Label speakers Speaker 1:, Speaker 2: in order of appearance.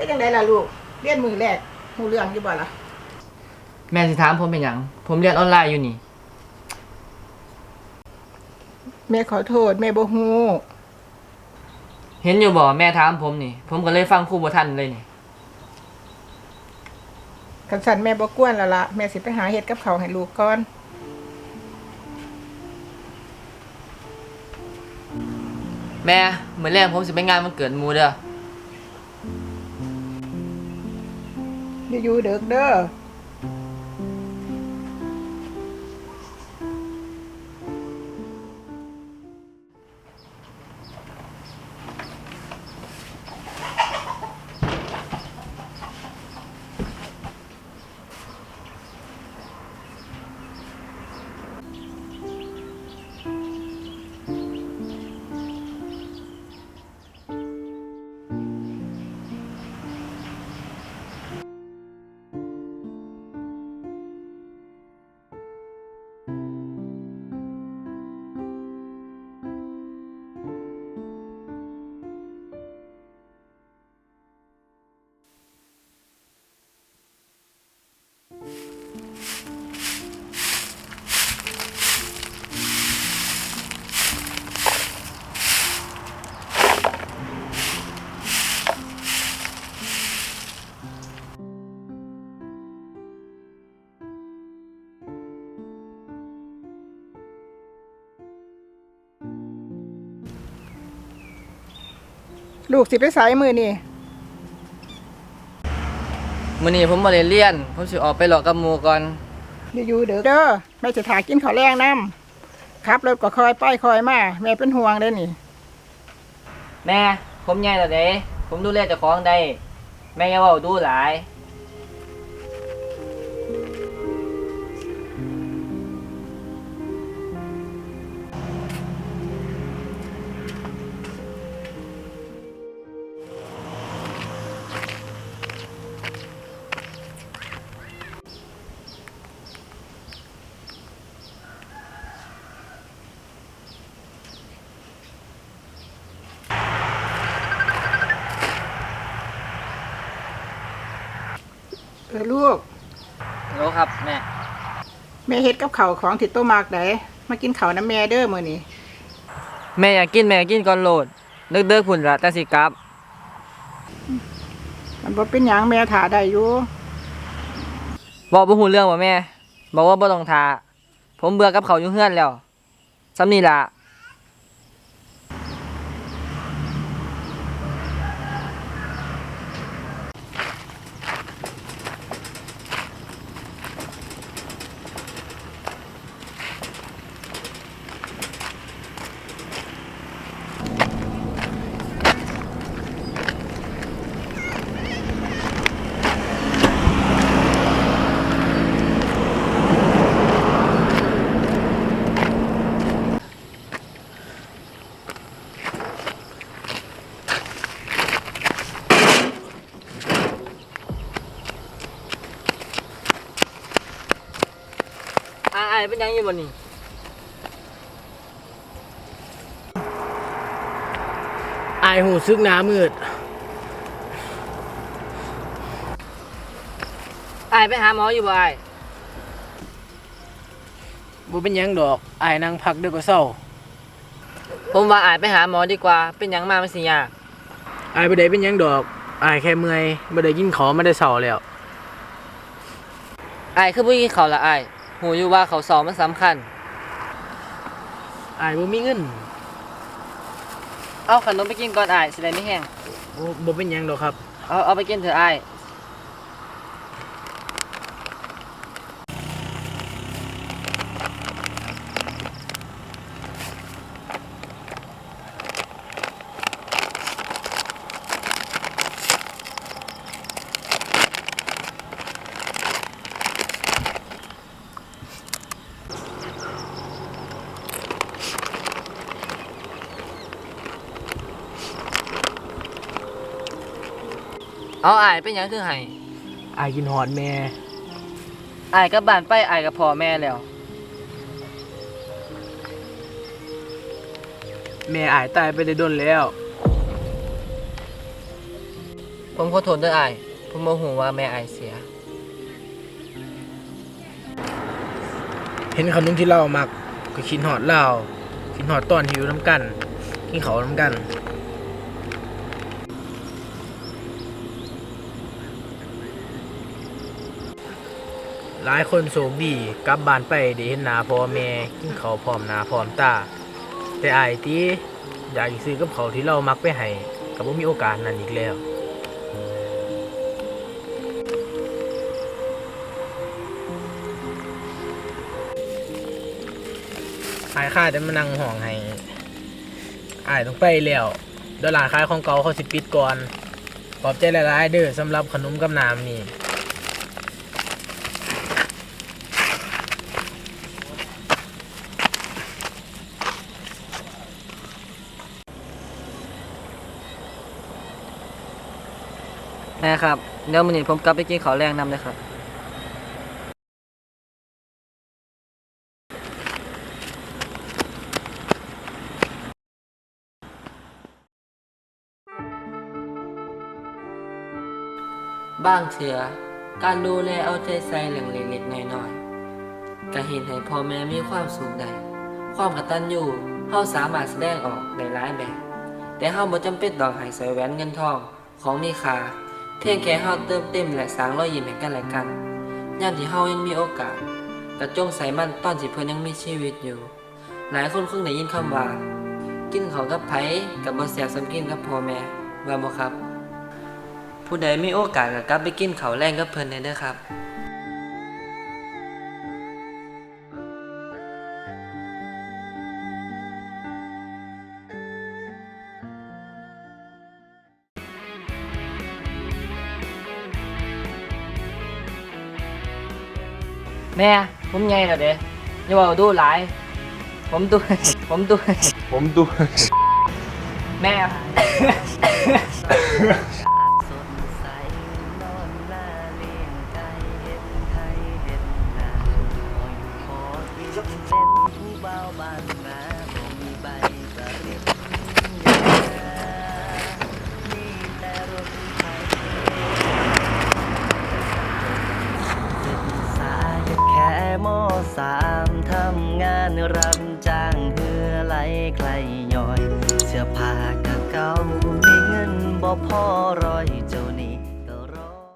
Speaker 1: เป็นยังไงล่ะลูกเรียนมือแรกหูเรื่องอยู่บ่ล่ะ
Speaker 2: แม่สิถามผมเป็นหยัง ผมเรียนออนไลน์อยู่นี่
Speaker 1: แม่ขอโทษแม่บ่ฮู้
Speaker 2: เห็นอยู่บ่แม่ถามผมนี่ ผมก็เลยฟังครูบ่ทันเลยนี่
Speaker 1: คันสั่นแม่บ่กวนแล้วล่ะแม่สิไปหาเฮ็ดกับเขาวให้ลูกก่อน
Speaker 2: แม่เหมือนแรงผมสิไปงานวันเกิดหมูเด้อ
Speaker 1: อย่า ลูกสิไปไสมือนี่
Speaker 2: มื้อนี้ผมบ่ได้เรียน ผมสิออกไปหลอกกับหมู่ก่อน
Speaker 1: อย่าอยู่เด็กเด้อแม่จะถากินข้าวแรงนํครับรถก็คอยไปคอยมาแม่เป็นห่วงเด้อนี่
Speaker 2: แม่ ผมใหญ่แล้วเด้ผมดูแลเจ้าของได้แม่อย่าเว้าดูหลาย
Speaker 1: เออลูก
Speaker 2: โลครับแม่
Speaker 1: แม่เฮ็ดกับข้าวของที่โตมากได้มากินข้าวน้ำแม่เด้อมื้อนี้
Speaker 2: แม่อยากกินแม่กินก่อนโหลดเลิกๆพุ่นละแต่สิกลับ
Speaker 1: มันบ่เป็นหยังแม่ถาได้อยู่
Speaker 2: บอกบ่ฮู้เรื่องบ่แม่ บอกว่าบ่ต้องทาผมเบื่อกับเขาวอยู่เฮือนแล้วซ้ำนี่ล่ะ อายๆเป็นหยังอยู่บ่นี่
Speaker 3: อายหูซึกหน้ามืด
Speaker 2: อายไปหาหมออยู่บ่อาย
Speaker 3: บ่เป็นหยังดอกอายนั่งพักเด้อก็เศร้า
Speaker 2: ผมว่าอายไปหาหมอดีกว่า เป็นหยังมามันสิยาก
Speaker 3: อายบ่ได้เป็นหยังดอกอายแค่เมื่อยบ่ได้กินข้าวมาได้เศร้าแล้ว
Speaker 2: อายคือบ่กินข้าวละอาย หูอยู่ว่าข้าวสอบมันสำคัญ
Speaker 3: อายบ่มีเงิน
Speaker 2: เอาขนมไปกินก่อนอายสิได้ไม่แห้ง
Speaker 3: บ่บ่เป็นหยังดอกครับ
Speaker 2: เอาเอาไปกินเถอะอาย เอาอายเป็นหยังคือให้
Speaker 3: อายกินฮอดแม่
Speaker 2: อายกลับบ้านไปอายกับพ่อแม่แล้ว
Speaker 3: แม่อายตายไปได้ดนแล้ว
Speaker 2: ผผมขอโทษด้วยอาย ผมโมโหว่าแม่อายเสีย
Speaker 3: เห็นขนมที่เรามักก็คิดฮอดเราคิดฮอดตอนที่อยู่น้ำกันกินเขาวน้ำกัน หลายคนโชคดีกลับบ้านไปได้เห็นหน้าพ่อแม่กินเขาวพร้อมหน้าพร้อมตา แต่อายติอยากสิซื้อกับเขาวที่เรามักไปให้ก็บ่มีโอกาสนั้นอีกแล้วอายค่าแต่มานั่งห้องให้อายต้องไปแล้วเดี๋ยวร้านขายของเก่าเขาสิปิดก่อน ขอบใจหลายๆเด้อสำหรับขนมกับน้ำนี่
Speaker 2: แม่ครับ เดี๋ยวมื้อนี้ผมกลับไปกินข้าวแรงนำเลยครับบ้างเถือการดูแลเอาใจใส่เรื่องเล็กๆน้อยๆก็เห็นให้พ่อแม่มีความสุขได้ ความกตัญญูเฮาสามารถแสดงออกได้หลายแบบ แต่เฮาบ่จำเป็นต้องให้ใส่แหวนเงินทองของมีค่า เพียงแค่เฮาเติมเต็มและสร้างรอยยิ้มให้กันและกันยามที่เฮายังมีโอกาสก็จงใส่มันตอนที่เพิ่นยังมีชีวิตอยู่ หลายคนคงได้ยินคำว่า กินข้าวกับไผกับบ่แซ่บสำกินกับพ่อแม่ว่าบ่ครับ ผู้ใดมีโอกาสก็กลับไปกินข้าวแรงกับเพิ่นได้เด้อครับ แม่ผมใหญ่แล้วเด้อย่าเว้าดูหลาย ผมตัวผมตัว
Speaker 4: ผมดู
Speaker 2: แม่
Speaker 5: สดใสนอนหน้าเลี้ยงไก่เห็ดไทยเห็ดนาคอยขอกินเป็นผู้เบาบานนา สามทำงานรับจ้างเพื่อไหลใครย่อย เสื้อผ้าก็เก่ามีเงินบ่พอร้อ